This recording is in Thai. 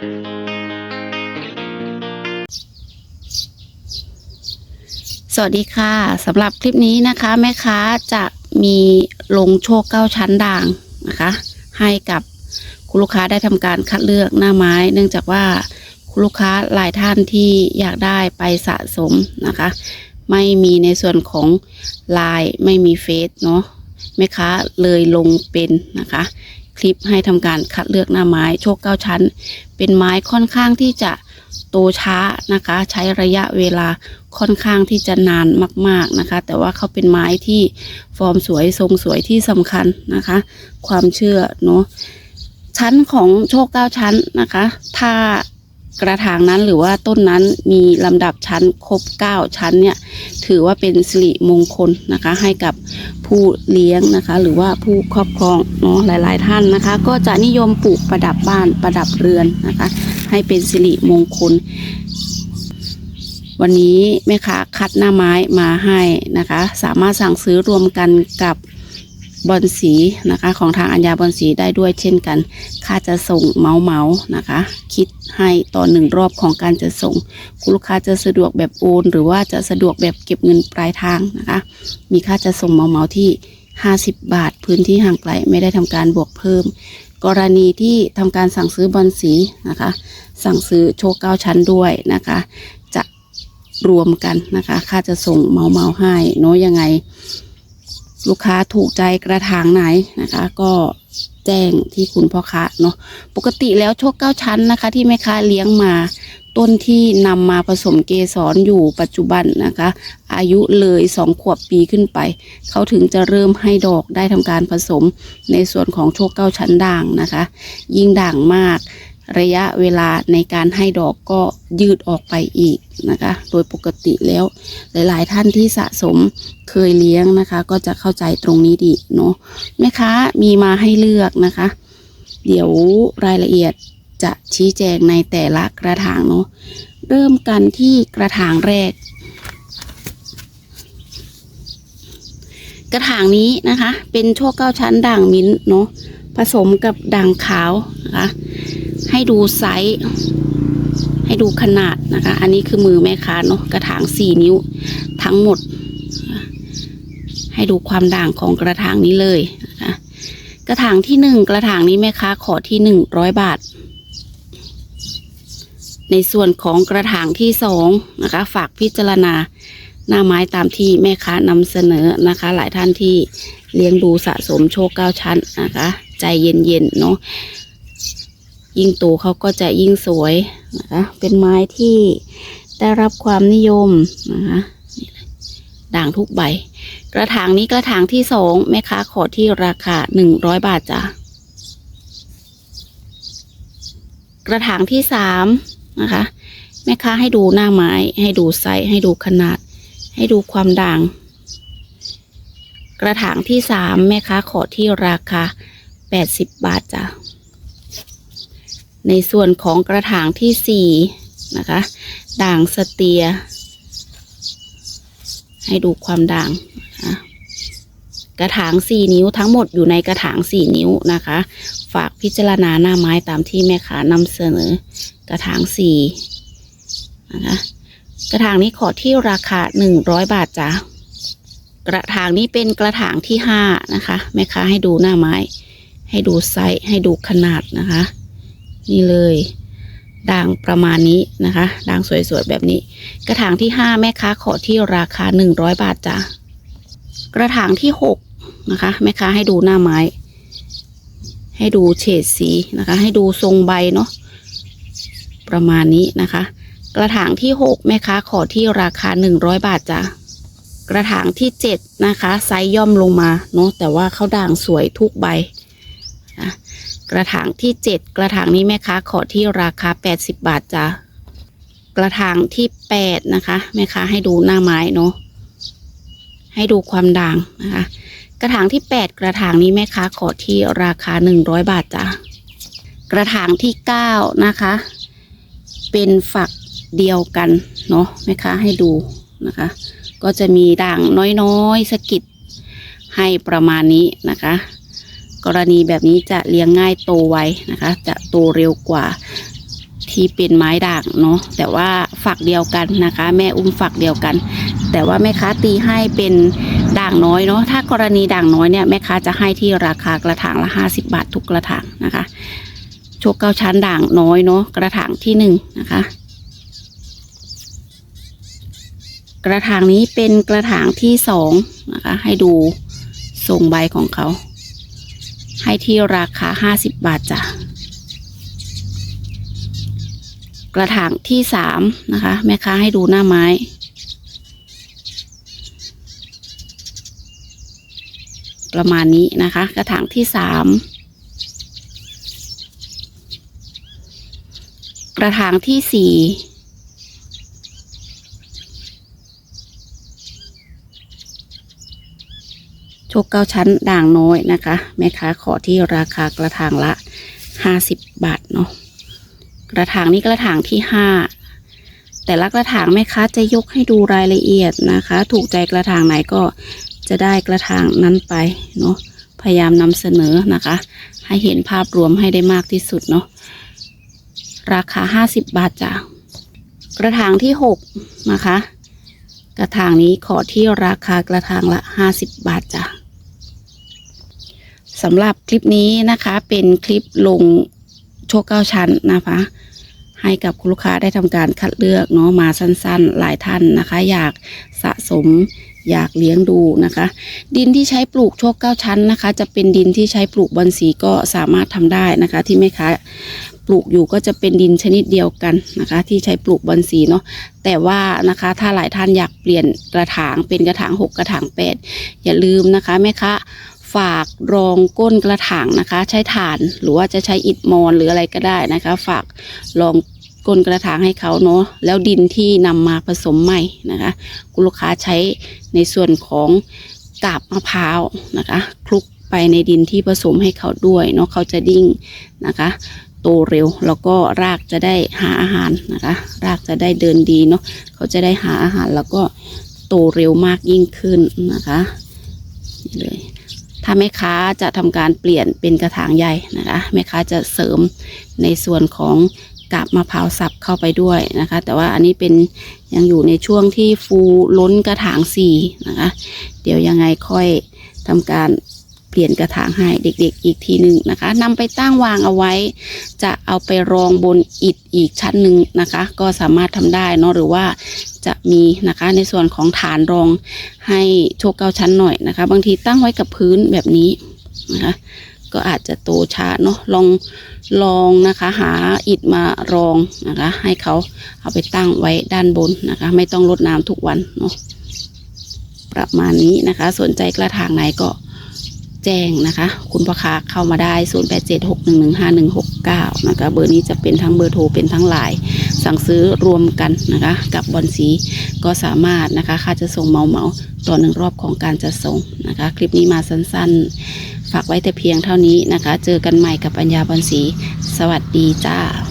สวัสดีค่ะสำหรับคลิปนี้นะคะ แม่ค้าจะมีลงโชคเก้าชั้นด่างนะคะ ให้กับคุณลูกค้าได้ทำการคัดเลือกหน้าไม้ เนื่องจากว่าคุณลูกค้าหลายท่านที่อยากได้ไปสะสมนะคะ ไม่มีในส่วนของลน์ไม่มีเฟซเนาะแม่ค้าเลยลงเป็นนะคะ คลิปให้ทำการคัดเลือกหน้าไม้โชคเก้าชั้น เป็นไม้ค่อนข้างที่จะโตช้านะคะ ใช้ระยะเวลาค่อนข้างที่จะนานมาก ๆนะคะ แต่ว่าเขาเป็นไม้ที่ฟอร์มสวยทรงสวยที่สำคัญนะคะ ความเชื่อเนาะชั้นของโชคเก้าชั้นนะคะ ถ้า กระถางนั้นหรือว่าต้นนั้นมีลำดับชั้นครบเก้าชั้นเนี่ยถือว่าเป็นสิริมงคลนะคะ ให้กับผู้เลี้ยงนะคะ หรือว่าผู้ครอบครองเนาะหลาย ๆ ท่านนะคะ ก็จะนิยมปลูกประดับบ้านประดับเรือนนะคะ ให้เป็นสิริมงคล วันนี้แม่ค้าคัดหน้าไม้มาให้นะคะ สามารถสั่งซื้อรวมกันกับ บอนสีนะคะ ของทางอัญญาบอนสีได้ด้วยเช่นกัน ค่าจะส่งเมาเมานะคะ คิดให้ต่อหนึ่งรอบของการจะส่ง คุณลูกค้าจะสะดวกแบบโอน หรือว่าจะสะดวกแบบเก็บเงินปลายทางนะคะ มีค่าจะส่งเมาเมาที่ 50 บาท พื้นที่ห่างไกลไม่ได้ทำการบวกเพิ่ม กรณีที่ทำการสั่งซื้อบอลสีนะคะ สั่งซื้อโชคเก้าชั้นด้วยนะคะจะรวมกันนะคะ ค่าจะส่งเมาเมาให้เนาะยังไง ลูกค้าถูกใจกระถางไหนนะคะ ก็แจ้งที่คุณพ่อค้าเนาะปกติแล้วโชคเก้าชั้นนะคะ ที่แม่ค้าเลี้ยงมาต้นที่นำมาผสมเกสรอยู่ปัจจุบันนะคะ อายุเลยสองขวบปีขึ้นไป เขาถึงจะเริ่มให้ดอกได้ทำการผสมในส่วนของโชคเก้าชั้นด่างนะคะ ยิ่งด่างมาก ระยะเวลาในการให้ดอกก็ยืดออกไปอีกนะคะ โดยปกติแล้ว หลายๆท่านที่สะสมเคยเลี้ยงนะคะ ก็จะเข้าใจตรงนี้ดีเนาะแม่ค้ามีมาให้เลือกนะคะ เดี๋ยวรายละเอียดจะชี้แจงในแต่ละกระถางเนาะเริ่มกันที่กระถางแรก กระถางนี้นะคะ เป็นโชคเก้าชั้นด่างมิ้นเนาะ ผสมกับด่างขาวนะคะให้ดูไซส์ให้ดูขนาดนะคะ อันนี้คือมือแม่ค้าเนาะกระถางสี่นิ้วทั้งหมด ให้ดูความด่างของกระถางนี้เลยนะคะกระถางที่หนึ่งกระถางนี้แม่ค้าขอที่หนึ่งร้อยบาท ในส่วนของกระถางที่สองนะคะ ฝากพิจารณาหน้าไม้ตามที่แม่ค้านำเสนอนะคะ หลายท่านที่เลี้ยงดูสะสมโชคเก้าชั้นนะคะ ใจเย็นๆเนาะยิ่งโตเขาก็จะยิ่งสวยนะคะเป็นไม้ที่ได้รับความนิยมนะคะด่างทุกใบ กระถางนี้กระถางที่สองแม่ค้าขอที่ราคาหนึ่งร้อยบาทจ้ะกระถางที่สามนะคะแม่ค้าให้ดูหน้าไม้ ให้ดูไซส์ให้ดูขนาด ให้ดูความด่าง กระถางที่สามแม่ค้าขอที่ราคา แปดสิบบาทจ้ะ ในส่วนของกระถางที่สี่นะคะ ด่างสเตีย ให้ดูความด่างนะกระถางสี่นิ้วทั้งหมดอยู่ในกระถางสี่นิ้วนะคะ ฝากพิจารณาหน้าไม้ตามที่แม่ค้านำเสนอ กระถางสี่นะคะกระถางนี้ขอที่ราคาหนึ่งร้อยบาทจ้ะกระถางนี้เป็นกระถางที่ห้านะคะ แม่ค้าให้ดูหน้าไม้ ให้ดูไซส์ให้ดูขนาดนะคะ นี่เลยด่างประมาณนี้นะคะด่างสวยๆแบบนี้ กระถางที่ห้าแม่ค้าขอที่ราคาหนึ่งร้อยบาทจ้ะกระถางที่หกนะคะแม่ค้าให้ดูหน้าไม้ ให้ดูเฉดสีนะคะ ให้ดูทรงใบเนาะประมาณนี้นะคะ กระถางที่หกแม่ค้าขอที่ราคาหนึ่งร้อยบาทจ้ะกระถางที่เจ็ดนะคะไซส์ย่อมลงมาเนาะแต่ว่าเขาด่างสวยทุกใบ กระถางที่เจ็ดกระถางนี้แม่ค้าขอที่ราคาแปดสิบบาทจ้ะกระถางที่แปดนะคะ แม่ค้าให้ดูหน้าไม้เนาะให้ดูความด่างนะคะ กระถางที่แปดกระถางนี้แม่ค้าขอที่ราคาหนึ่งร้อยบาทจ้ะกระถางที่เก้านะคะ เป็นฝักเดียวกันเนาะแม่ค้าให้ดูนะคะ ก็จะมีด่างน้อยๆสะกิดให้ประมาณนี้นะคะ กรณีแบบนี้จะเลี้ยงง่ายโตไวนะคะ จะโตเร็วกว่าที่เป็นไม้ด่างเนาะแต่ว่าฝักเดียวกันนะคะ แม่อุ้มฝักเดียวกัน แต่ว่าแม่ค้าตีให้เป็นด่างน้อยเนาะถ้ากรณีด่างน้อยเนี่ยแม่ค้าจะให้ที่ราคากระถางละ 50 บาททุกกระถางนะคะโชคเก้าชั้นด่างน้อยเนาะกระถางที่หนึ่งนะคะ กระถางนี้เป็นกระถางที่สองนะคะ ให้ดูทรงใบของเขา ให้ที่ราคาห้าสิบบาทจ้ะกระถางที่สามนะคะ แม่ค้าให้ดูหน้าไม้ ประมาณนี้นะคะ กระถางที่สามกระถางที่สี่ โชคเก้าชั้นด่างน้อยนะคะ แม่ค้าขอที่ราคากระถางละห้าสิบบาทเนาะกระถางนี้กระถางที่ห้าแต่ละกระถางแม่ค้าจะยกให้ดูรายละเอียดนะคะ ถูกใจกระถางไหนก็จะได้กระถางนั้นไปเนาะพยายามนำเสนอนะคะ ให้เห็นภาพรวมให้ได้มากที่สุดเนาะราคาห้าสิบบาทจ้ะกระถางที่หกนะคะ กระถางนี้ขอที่ราคากระถางละห้าสิบบาทจ้ะ สำหรับคลิปนี้นะคะเป็นคลิปลงโชคเก้าชั้นนะคะให้กับคุณลูกค้าได้ทำการคัดเลือกเนาะมาสั้นๆ หลายท่านนะคะ อยากสะสมอยากเลี้ยงดูนะคะ ดินที่ใช้ปลูกโชคเก้าชั้นนะคะ จะเป็นดินที่ใช้ปลูกบอนสีก็สามารถทำได้นะคะ ที่แม่ค้าปลูกอยู่ก็จะเป็นดินชนิดเดียวกันนะคะ ที่ใช้ปลูกบอนสีเนาะแต่ว่านะคะถ้าหลายท่านอยากเปลี่ยนกระถางเป็นกระถางหกกระถางแปดอย่าลืมนะคะแม่ค้า ฝากรองก้นกระถางนะคะ ใช้ถ่านหรือว่าจะใช้อิฐมอนหรืออะไรก็ได้นะคะ ฝากรองก้นกระถางให้เขาเนาะแล้วดินที่นำมาผสมใหม่นะคะคุณลูกค้าใช้ในส่วนของกาบมะพร้าวนะคะคลุกไปในดินที่ผสมให้เขาด้วยเนาะเขาจะดิ้งนะคะ โตเร็วแล้วก็รากจะได้หาอาหารนะคะ รากจะได้เดินดีเนาะเขาจะได้หาอาหารแล้วก็โตเร็วมากยิ่งขึ้นนะคะนี่เลย ถ้าแม่ค้าจะทำการเปลี่ยนเป็นกระถางใหญ่นะคะแม่ค้าจะเสริมในส่วนของกาบมะพร้าวสับเข้าไปด้วยนะคะ แต่ว่าอันนี้เป็นยังอยู่ในช่วงที่ฟูล้นกระถางสี่นะคะ เดี๋ยวยังไงค่อยทำการ เปลี่ยนกระถางให้เด็กๆอีกทีหนึ่งนะคะนำไปตั้งวางเอาไว้ จะเอาไปรองบนอิฐอีกชั้นหนึ่งนะคะ ก็สามารถทำได้เนอะหรือว่าจะมีนะคะในส่วนของฐานรองให้โชคเก้าชั้นหน่อยนะคะ บางทีตั้งไว้กับพื้นแบบนี้นะคะก็อาจจะโตช้าเนาะลองลองนะคะ หาอิฐมารองนะคะ ให้เขาเอาไปตั้งไว้ด้านบนนะคะ ไม่ต้องรดน้ำทุกวันเนาะประมาณนี้นะคะ สนใจกระถางไหนก็ แจ้งนะคะ คุณพ่อค้าเข้ามาได้ 0876115169 นะคะ เบอร์นี้จะเป็นทั้งเบอร์โทรเป็นทั้งไลน์สั่งซื้อรวมกันนะคะ กับบอลสีก็สามารถนะคะ ค่าจะส่งเมาเมาต่อหนึ่งรอบของการจะส่งนะคะ คลิปนี้มาสั้นๆ ฝากไว้แต่เพียงเท่านี้นะคะ เจอกันใหม่กับปัญญาบอลสี สวัสดีจ้า